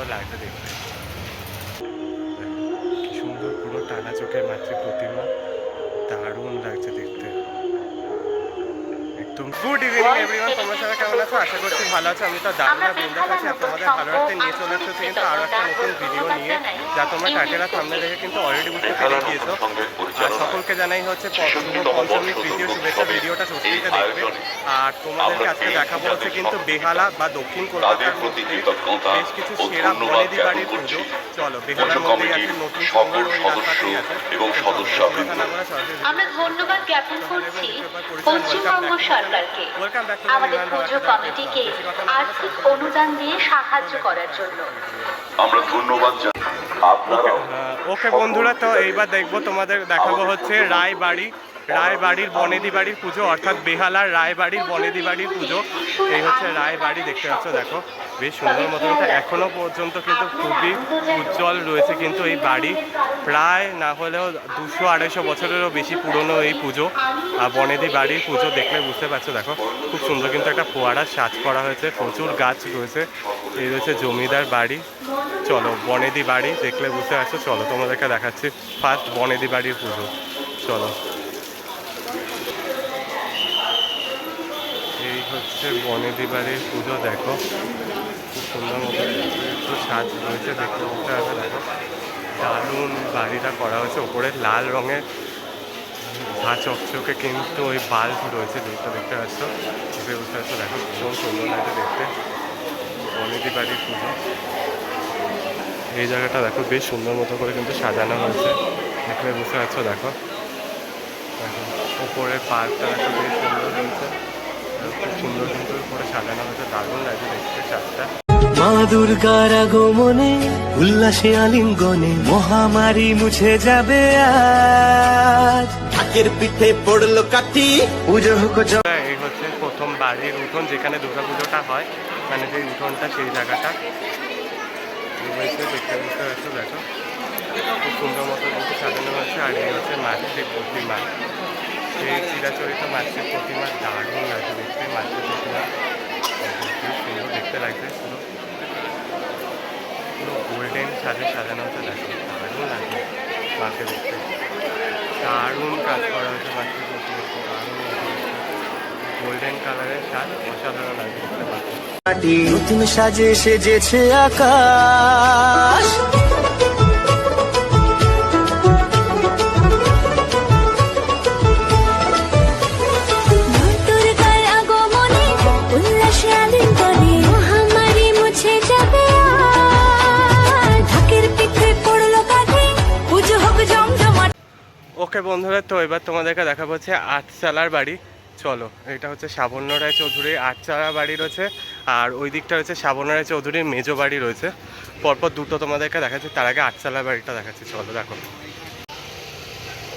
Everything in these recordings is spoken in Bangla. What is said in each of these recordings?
সুন্দর লাগছে দেখতে। সুন্দর পুরো টানা চোখের মাতৃ প্রতিমা দারুণ লাগছে। গুড ইভিনিং এভরিওয়ান তোমরা সবাই কেমন আছো? আশা করছি ভালো আছো। আমি তো বৃন্দা আছি। আর তোমাদের ভালো রাখতে নিয়ে চলে এসেছি। কিন্তু আরও একটা নতুন ভিডিও নিয়ে যা তোমরা টাইটেলা সামনে দেখে কিন্তু অলরেডি বুঝতে পেরে গিয়েছো। আর সকলকে জানাই হচ্ছে পঞ্চমী তৃতীয় শুভেচ্ছা। ভিডিওটা সত্যিটা দেখবে। আর তোমাদেরকে আজকে দেখাবো হচ্ছে কিন্তু বেহালা বা দক্ষিণ কলকাতার মধ্যে বেশ কিছু সেরা বনেদি বাড়ির পুজো। চলো বেহালার মধ্যে আছে নতুন আছে। এবং সদস্য আমরা ধন্যবাদ জ্ঞাপন করছি। পশ্চিমবঙ্গ সরকারকে The আমাদের পুজো কমিটিকে আর্থিক অনুদান দিয়ে সাহায্য করার জন্য। আমরা ধন্যবাদ জানাই। আপনারাও ওকে বন্ধুরা তো এইবার দেখব তোমাদের দেখাবো হচ্ছে রায়বাড়ি। রায়বাড়ির বনেদি বাড়ির পুজো, অর্থাৎ বেহালার রায়বাড়ির বনেদি বাড়ির পুজো। এই হচ্ছে রায়বাড়ি, দেখতে পাচ্ছ, দেখো, বেশ সুন্দর মতো। কিন্তু এখনও পর্যন্ত কিন্তু খুবই উজ্জ্বল রয়েছে কিন্তু এই বাড়ি। প্রায় না হলেও দুশো আড়াইশো বছরেরও বেশি পুরনো এই পুজো আর বনেদি বাড়ির পুজো দেখলে বুঝতে পারছ, দেখো, খুব সুন্দর কিন্তু একটা ফোয়ারার সাজ করা হয়েছে, প্রচুর গাছ রয়েছে। এই রয়েছে জমিদার বাড়ি। চলো বনেদি বাড়ি দেখলে বুঝতে পারছ, চলো তোমাদেরকে দেখাচ্ছি, ফার্স্ট বনেদি বাড়ির পুজো। চলো। হচ্ছে বনেদি বাড়ির পুজো, দেখো। খুব সুন্দর মতো একটু সাজ রয়েছে, দেখতে বুঝতে পারবে দেখো। দারুণ বাড়িটা করা হয়েছে, ওপরে লাল রঙের ঘা চকচকে কিন্তু ওই বাল্ব রয়েছে, যেটা দেখতে পাচ্ছ। দেখতে বুঝতে পারছ দেখো, ভীষণ সুন্দর লাগছে দেখতে। বনেদি বাড়ির পুজো। এই জায়গাটা দেখো, বেশ সুন্দর মতো করে কিন্তু সাজানো হয়েছে। দেখলে বুঝতে পারছ দেখো। দেখো, ওপরের পার্কটা দেখো, বেশ সুন্দর রয়েছে আর সুন্দর করে সাজানো হয়েছে দারুণ লাগছে দেখতে চারটা। মা দুর্গার আগমনে উল্লাসে আলিঙ্গনে মহামারী মুছে যাবে আজ। ঢাকের পিঠে পড়ল কাটি পুজো হোক এই হচ্ছে প্রথম বাড়ির উঠোন যেখানে দুর্গা পুজোটা হয় মানে যে উঠোনটা সেই জায়গাটা। এই দেখতে বুঝতে পারছ দেখো। খুব সুন্দর মতো সাজানো হয়েছে আর এই হচ্ছে মাতৃ প্রতিমা চিরাচরিত মাতৃ প্রতিমা দারুণ লাগছে দেখতে, মাতৃ প্রতিমা। সুন্দর, দেখতে লাগছে, পুরো পুরো গোল্ডেন সাজে সাজানো হচ্ছে, দেখো, দারুণ লাগছে মাকে দেখতে। দারুণ কাজ করা হয়েছে মাতৃ প্রতিমাকে দারুণ গোল্ডেন কালারের সাজ অসাধারণ লাগছে দেখতে পাচ্ছি সাজে সেজেছে আকাশ। ওকে বন্ধুরা, তো এবার তোমাদেরকে দেখাবো হচ্ছে আটচালার বাড়ি। চলো, এটা হচ্ছে সাবর্ণ রায় চৌধুরীর আটচালা বাড়ি রয়েছে। আর ওই দিকটা হচ্ছে সাবর্ণ রায় চৌধুরীর মেজো বাড়ি রয়েছে। পরপর দুটো তোমাদেরকে দেখাচ্ছি, তার আগে আটচালার বাড়িটা দেখাচ্ছি, চলো দেখো।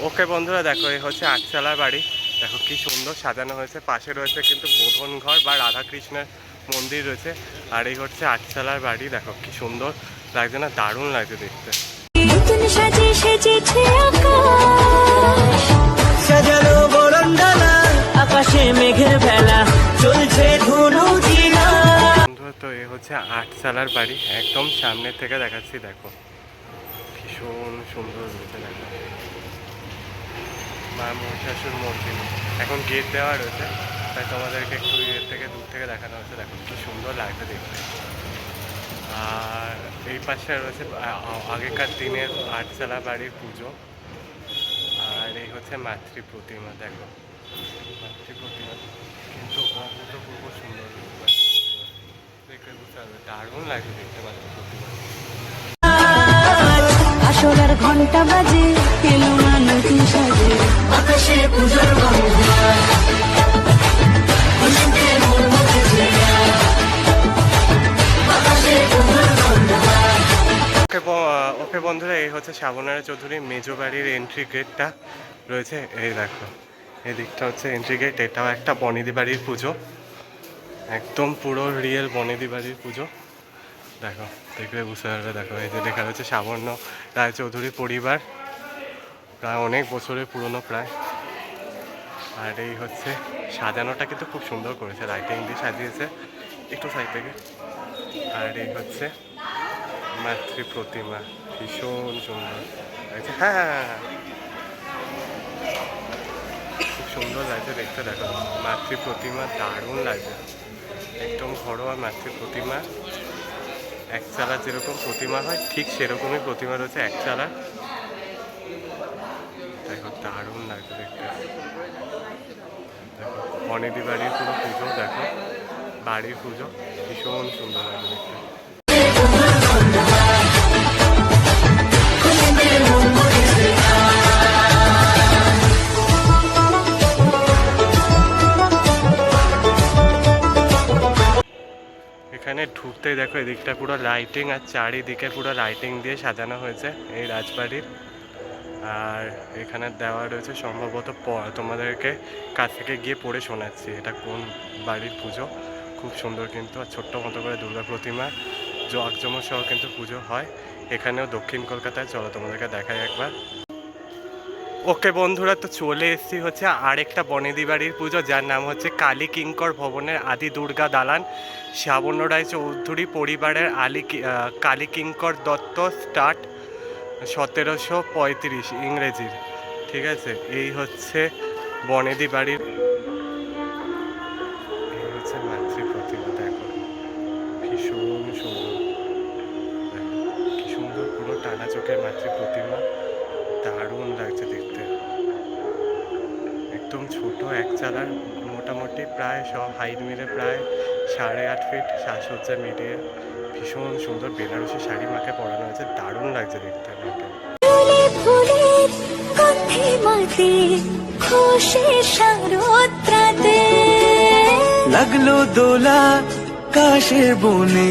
ওকে বন্ধুরা, দেখো, এই হচ্ছে আটচালার বাড়ি। দেখো কি সুন্দর সাজানো হয়েছে, পাশে রয়েছে কিন্তু বোধন ঘর বা রাধাকৃষ্ণের মন্দির রয়েছে। আর এই হচ্ছে আটচালার বাড়ি, দেখো কি সুন্দর লাগছে না, দারুণ লাগছে দেখতে। নতুন সাজে সেজেছে আকাশ। সাজানো বরণডালা আকাশে মেঘের ভেলা চলছে ধুনু জিনা তো এ হচ্ছে আটচালার বাড়ি একদম সামনের থেকে দেখাচ্ছি দেখো। ভীষণ সুন্দর রয়েছে দেখো। মা মহিষাসুর মন্দির। এখন গেট দেওয়া রয়েছে তাই তোমাদেরকে একটু ইয়ের থেকে দূর থেকে দেখানো হচ্ছে দেখো কি সুন্দর লাগছে দেখতে। আর এই পাশে রয়েছে আগেকার দিনের আটচালা বাড়ির পুজো। আর এই হচ্ছে মাতৃ প্রতিমা, দেখো। মাতৃ প্রতিমা, কিন্তু অভূতপূর্ব সুন্দর। দেখে বুঝতে পারবে, দারুণ লাগছে দেখতে মাতৃ প্রতিমা। আসরার ঘণ্টা বাজে এলো না নতুন সাজে আকাশে পুজোর বন্ধন ওকে বন্ধুরা, এই হচ্ছে শ্রাবণারা চৌধুরী মেজো বাড়ির এন্ট্রি গেটটা রয়েছে, এই দেখো, এই দিকটা হচ্ছে এন্ট্রি গেট এটাও একটা বনেদি বাড়ির পুজো। একদম পুরো রিয়েল বনেদি বাড়ির পুজো। দেখো, দেখলে বুঝতে পারবে, দেখো, এই যে লেখা রয়েছে সাবর্ণ রায়চৌধুরী পরিবার। প্রায় অনেক বছরের পুরনো প্রায়। আর এই হচ্ছে, সাজানোটা কিন্তু খুব সুন্দর করেছে লাইটিং দিয়ে সাজিয়েছে, একটু সাইড থেকে। আর এই হচ্ছে, মাতৃ প্রতিমা। ভীষণ সুন্দর। লাগছে? হ্যাঁ হ্যাঁ হ্যাঁ, হ্যাঁ। খুব সুন্দর লাগছে দেখতে দেখো। মাতৃ প্রতিমা দারুণ লাগছে। একদম ঘরোয়া মাতৃ প্রতিমা। এক চালা যেরকম প্রতিমা হয় ঠিক সেরকমই প্রতিমা রয়েছে এক চালা। দেখো দারুণ লাগছে দেখতে। দেখো বনেদি বাড়ির পুরো পুজো দেখো। বাড়ির পুজো ভীষণ সুন্দর লাগছে দেখতে। এখানে ঢুকতে দেখো, এদিকটা পুরো লাইটিং আর চারিদিকে পুরো লাইটিং দিয়ে সাজানো হয়েছে এই রাজবাড়ির। আর এখানে দেওয়া রয়েছে সম্ভবত তোমাদেরকে কাছ থেকে গিয়ে পড়ে শোনাচ্ছি এটা কোন বাড়ির পুজো। খুব সুন্দর কিন্তু আর ছোট্ট মতো করে দুর্গা প্রতিমা জাঁকজমক সহ কিন্তু পুজো হয়। এখানেও দক্ষিণ কলকাতায়, চলো তোমাদেরকে দেখাই একবার। ওকে বন্ধুরা, তো চলে এসেছি হচ্ছে আরেকটা বনেদি বাড়ির পুজো, যার নাম হচ্ছে কালী কিঙ্কর ভবনের আদি দুর্গা দালান। শ্রাবণ রায় চৌধুরী পরিবারের আলী কালী কিঙ্কর দত্ত স্টার্ট সতেরোশো পঁয়ত্রিশ ইংরেজির। ঠিক আছে, এই হচ্ছে বনেদি বাড়ির এই হচ্ছে মাতৃ প্রতিমা দেখো। ভীষণ সুন্দর। কি সুন্দর পুরো টানা চোখের মাতৃ প্রতিমা দারুণ লাগছে দেখতে। একদম ছোট এক চালার মোটামুটি প্রায় সব হাইট মিলে প্রায় সাড়ে আট ফিট সাজসজ্জা মিলিয়ে ভীষণ সুন্দর বেনারসি শাড়ি মাকে পরানো হয়েছে। দারুণ লাগছে দেখতে আমাকে। লাগল দোলা কাশের বনে।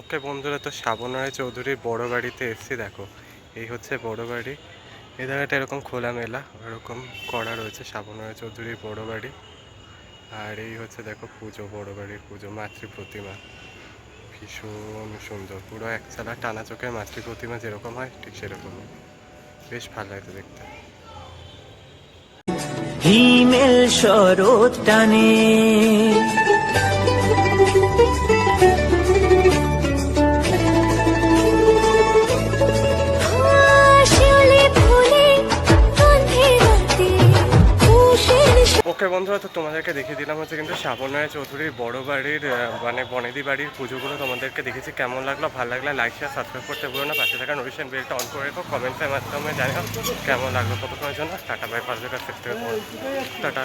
ওকে বন্ধুরা তো শ্রাবণ রায় চৌধুরীর বড় বাড়িতে এসছি দেখো। এই হচ্ছে বড় বাড়ি। এই জায়গাটা এরকম খোলামেলা, এরকম করা রয়েছে রায় চৌধুরীর বড় বাড়ি। আর এই হচ্ছে দেখো পুজো, বড় বাড়ির পুজো, মাতৃ প্রতিমা। ভীষণ সুন্দর, পুরো এক একচালা, টানা চোখের মাতৃ প্রতিমা যেরকম হয়, ঠিক সেরকমই। বেশ ভালো লাগছে দেখতে। হিমেল শরৎ টানে ওকে বন্ধুরা, তো তোমাদেরকে দেখিয়ে দিলাম হচ্ছে কিন্তু শ্রাবণরায় চৌধুরীর বড় বাড়ির মানে বনেদি বাড়ির পুজোগুলো তোমাদেরকে দেখেছি কেমন লাগল? ভালো লাগলে লাইক শেয়ার সাবস্ক্রাইব করতে ভুলো না। পাশে থাকা নোটিফিকেশন বেলটা অন করে রেখো। কমেন্টসের মাধ্যমে জানিও কেমন লাগল কতক্ষণের জন্য। টাটা বাই পাঁচ থেকে টাটা।